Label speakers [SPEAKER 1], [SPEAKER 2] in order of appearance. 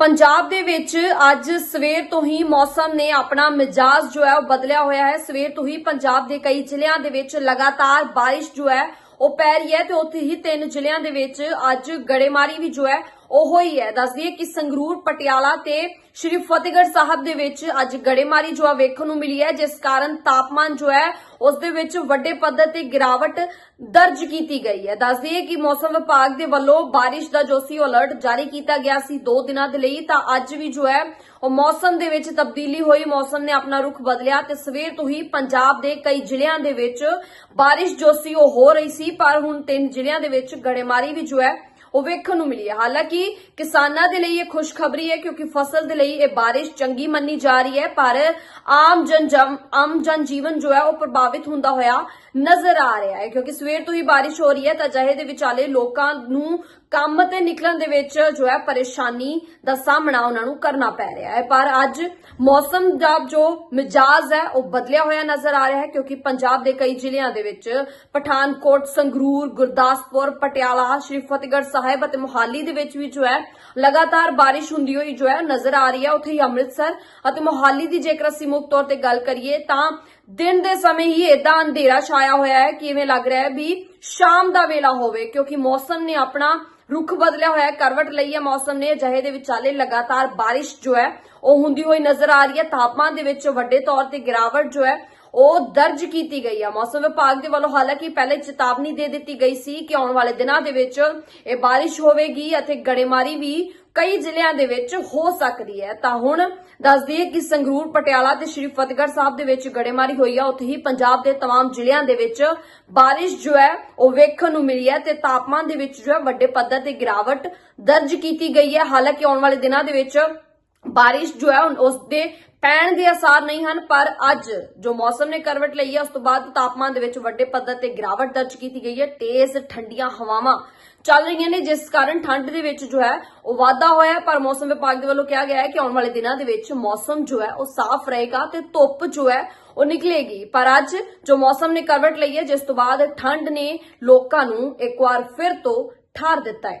[SPEAKER 1] ਪੰਜਾਬ ਦੇ ਵਿੱਚ ਅੱਜ ਸਵੇਰ ਤੋਂ ਹੀ ਮੌਸਮ ਨੇ ਆਪਣਾ ਮਿਜਾਜ਼ ਜੋ ਹੈ ਉਹ ਬਦਲਿਆ ਹੋਇਆ ਹੈ। ਸਵੇਰ ਤੋਂ ਹੀ ਪੰਜਾਬ ਦੇ ਕਈ ਜ਼ਿਲ੍ਹਿਆਂ ਦੇ ਵਿੱਚ ਲਗਾਤਾਰ ਬਾਰਿਸ਼ ਜੋ ਹੈ ਉਹ ਪੈ ਰਹੀ ਹੈ ਤੇ ਉੱਥੇ ਹੀ ਤਿੰਨ ਜ਼ਿਲ੍ਹਿਆਂ ਦੇ ਵਿੱਚ ਅੱਜ ਗੜੇਮਾਰੀ ਵੀ ਜੋ ਹੈ ਉਹ ਹੋਈ ਹੈ। ਦੱਸ ਦਈਏ ਕਿ ਸੰਗਰੂਰ, ਪਟਿਆਲਾ ਤੇ ਸ਼੍ਰੀ ਫਤਿਹਗੜ੍ਹ ਸਾਹਿਬ ਦੇ ਵਿੱਚ ਅੱਜ ਗੜੇਮਾਰੀ ਜੋ ਆ ਵੇਖਣ ਨੂੰ ਮਿਲੀ ਹੈ, ਜਿਸ ਕਾਰਨ ਤਾਪਮਾਨ ਜੋ ਹੈ, ਉਸ ਦੇ ਵਿੱਚ ਵੱਡੇ ਪੱਧਰ ਤੇ ਗਿਰਾਵਟ ਦਰਜ ਕੀਤੀ ਗਈ ਹੈ। ਦੱਸ ਦਈਏ ਕਿ ਮੌਸਮ ਵਿਭਾਗ ਦੇ ਵੱਲੋਂ ਬਾਰਿਸ਼ ਦਾ ਜੋ ਸੀ ਉਹ ਅਲਰਟ ਜਾਰੀ ਕੀਤਾ ਗਿਆ ਸੀ 2 ਦਿਨਾਂ ਦੇ ਲਈ। ਤਾਂ ਅੱਜ ਵੀ ਜੋ ਹੈ, ਉਹ ਮੌਸਮ ਦੇ ਵਿੱਚ ਤਬਦੀਲੀ ਹੋਈ। ਮੌਸਮ ਨੇ ਆਪਣਾ ਰੁਖ ਬਦਲਿਆ ਤੇ ਸਵੇਰ ਤੋਂ ਹੀ ਪੰਜਾਬ ਦੇ ਕਈ ਜ਼ਿਲ੍ਹਿਆਂ ਦੇ ਵਿੱਚ ਬਾਰਿਸ਼ ਜੋ ਸੀ ਉਹ ਹੋ ਰਹੀ ਸੀ। ਪਰ ਹੁਣ ਤਿੰਨ ਜ਼ਿਲ੍ਹਿਆਂ ਦੇ ਵਿੱਚ ਗੜੇਮਾਰੀ ਵੀ ਜੋ ਹੈ ਉਹ ਵੇਖਣ ਨੂੰ ਮਿਲੀ ਹੈ। ਹਾਲਾਂਕਿ ਕਿਸਾਨਾਂ ਦੇ ਲਈ ਇਹ ਖੁਸ਼ਖਬਰੀ ਹੈ ਕਿਉਂਕਿ ਫਸਲ ਦੇ ਲਈ ਇਹ ਬਾਰਿਸ਼ ਚੰਗੀ ਮੰਨੀ ਜਾ ਰਹੀ ਹੈ, ਪਰ ਆਮ ਜਨ ਆਮ ਜਨ ਜੀਵਨ ਜੋ ਹੈ ਉਹ ਪ੍ਰਭਾਵਿਤ ਹੁੰਦਾ ਹੋਇਆ ਨਜ਼ਰ ਆ ਰਿਹਾ ਹੈ, ਕਿਉਂਕਿ ਸਵੇਰ ਤੋਂ ਹੀ ਬਾਰਿਸ਼ ਹੋ ਰਹੀ ਹੈ, ਤਾਂ ਜਹੇ ਦੇ ਵਿਚਾਲੇ ਲੋਕਾਂ ਨੂੰ ਕੰਮ ਤੇ ਨਿਕਲਣ ਦੇ ਵਿੱਚ ਜੋ ਹੈ ਪਰੇਸ਼ਾਨੀ ਦਾ ਸਾਹਮਣਾ ਉਹਨਾਂ ਨੂੰ ਕਰਨਾ ਪੈ ਰਿਹਾ ਹੈ। ਪਰ ਅੱਜ ਮੌਸਮ ਦਾ ਜੋ ਮਿਜਾਜ਼ ਹੈ, ਉਹ ਬਦਲਿਆ ਹੋਇਆ ਨਜ਼ਰ ਆ ਰਿਹਾ ਹੈ, ਕਿਉਂਕਿ ਪੰਜਾਬ ਦੇ ਕਈ ਜ਼ਿਲ੍ਹਿਆਂ ਦੇ ਵਿੱਚ ਪਠਾਨਕੋਟ, ਸੰਗਰੂਰ, ਗੁਰਦਾਸਪੁਰ, ਪਟਿਆਲਾ, ਸ਼੍ਰੀ ਫਤਿਹਗੜ੍ਹ ਸਾਹਿਬ ਅਤੇ ਮੁਹਾਲੀ ਦੇ ਵਿੱਚ ਵੀ ਜੋ ਹੈ ਲਗਾਤਾਰ ਬਾਰਿਸ਼ ਹੁੰਦੀ ਹੋਈ ਜੋ ਹੈ ਨਜ਼ਰ ਆ ਰਹੀ ਹੈ। ਉੱਥੇ ਹੀ ਅੰਮ੍ਰਿਤਸਰ ਅਤੇ ਮੁਹਾਲੀ ਦੀ ਜੇਕਰ ਅਸੀਂ ਮੁੱਖ ਤੌਰ ਤੇ ਗੱਲ ਕਰੀਏ, ਤਾਂ ਦਿਨ ਦੇ ਸਮੇਂ ਹੀ ਇਦਾਂ ਅੰਧੇਰਾ ਛਾਇਆ ਹੋਇਆ ਹੈ ਕਿਵੇਂ ਲੱਗ ਰਿਹਾ ਹੈ ਵੀ ਸ਼ਾਮ ਦਾ ਵੇਲਾ ਹੋਵੇ, ਕਿਉਂਕਿ ਮੌਸਮ ਨੇ ਆਪਣਾ ਰੁਖ ਬਦਲਿਆ ਹੋਇਆ ਹੈ, ਕਰਵਟ ਲਈ ਹੈ ਮੌਸਮ ਨੇ, ਅਜਿਹੇ ਦੇ ਵਿਚਾਲੇ ਲਗਾਤਾਰ ਬਾਰਿਸ਼ ਜੋ ਹੈ, ਉਹ ਹੁੰਦੀ ਹੋਈ ਨਜ਼ਰ ਆ ਰਹੀ ਹੈ। ਤਾਪਮਾਨ ਦੇ ਵਿੱਚ ਵੱਡੇ ਤੌਰ ਤੇ ਗਿਰਾਵਟ ਜੋ ਹੈ, ਉਹ ਦਰਜ ਕੀਤੀ ਗਈ ਹੈ। ਮੌਸਮ ਵਿਭਾਗ ਦੇ ਵੱਲੋਂ ਹਾਲਾਂਕਿ ਪਹਿਲੇ ਚੇਤਾਵਨੀ ਦੇ ਦਿੱਤੀ ਗਈ ਸੀ ਕਿ ਆਉਣ ਵਾਲੇ ਦਿਨਾਂ ਦੇ ਵਿੱਚ ਇਹ ਬਾਰਿਸ਼ ਹੋਵੇਗੀ ਅਤੇ ਗੜੇਮਾਰੀ ਵੀ ਕਈ ਜ਼ਿਲ੍ਹਿਆਂ ਦੇ ਵਿੱਚ ਹੋ ਸਕਦੀ ਹੈ ਤਾਂ ਹੁਣ ਦੱਸ ਦਈਏ ਕਿ ਸੰਗਰੂਰ ਪਟਿਆਲਾ ਤੇ ਸ਼੍ਰੀ ਫਤਿਹਗੜ੍ਹ ਸਾਹਿਬ ਦੇ ਵਿੱਚ ਗੜੇਮਾਰੀ ਹੋਈ ਆ ਉੱਥੇ ਹੀ ਪੰਜਾਬ ਦੇ तमाम ਜ਼ਿਲ੍ਹਿਆਂ ਦੇ ਵਿੱਚ ਬਾਰਿਸ਼ ਜੋ ਹੈ ਉਹ ਵੇਖਣ ਨੂੰ ਮਿਲੀ ਹੈ ਤੇ ਤਾਪਮਾਨ ਦੇ ਵਿੱਚ ਜੋ ਹੈ ਵੱਡੇ ਪੱਧਰ ਤੇ ਗਿਰਾਵਟ ਦਰਜ ਕੀਤੀ ਗਈ ਹੈ ਹਾਲਾਂਕਿ ਆਉਣ ਵਾਲੇ ਦਿਨਾਂ ਦੇ ਵਿੱਚ ਬਾਰਿਸ਼ ਜੋ ਹੈ ਉਸ ਦੇ ਪੈਣ ਦੇ ਅਸਾਰ ਨਹੀਂ ਹਨ ਪਰ ਅੱਜ ਜੋ ਮੌਸਮ ਨੇ ਕਰਵਟ ਲਈ ਹੈ ਉਸ ਤੋਂ ਬਾਅਦ ਤਾਪਮਾਨ ਦੇ ਵਿੱਚ ਵੱਡੇ ਪੱਧਰ ਤੇ ਗਿਰਾਵਟ ਦਰਜ ਕੀਤੀ ਗਈ ਹੈ। ਤੇਜ਼ ਠੰਡੀਆਂ ਹਵਾਵਾਂ ਚੱਲ ਰਹੀਆਂ ਨੇ ਜਿਸ ਕਾਰਨ ਠੰਡ ਦੇ ਵਿੱਚ ਜੋ ਹੈ ਉਹ ਵਾਧਾ ਹੋਇਆ ਹੈ, ਪਰ ਮੌਸਮ ਵਿਭਾਗ ਦੇ ਵੱਲੋਂ ਕਿਹਾ ਗਿਆ ਹੈ ਕਿ ਆਉਣ ਵਾਲੇ ਦਿਨਾਂ ਦੇ ਵਿੱਚ ਮੌਸਮ ਜੋ ਹੈ ਉਹ ਸਾਫ਼ ਰਹੇਗਾ ਤੇ ਧੁੱਪ ਜੋ ਹੈ ਉਹ ਨਿਕਲੇਗੀ। ਪਰ ਅੱਜ ਜੋ ਮੌਸਮ ਨੇ ਕਰਵਟ ਲਈ ਹੈ ਜਿਸ ਤੋਂ ਬਾਅਦ ਠੰਡ ਨੇ ਲੋਕਾਂ ਨੂੰ ਇੱਕ ਵਾਰ ਫਿਰ ਤੋਂ ਠਾਰ ਦਿੱਤਾ ਹੈ।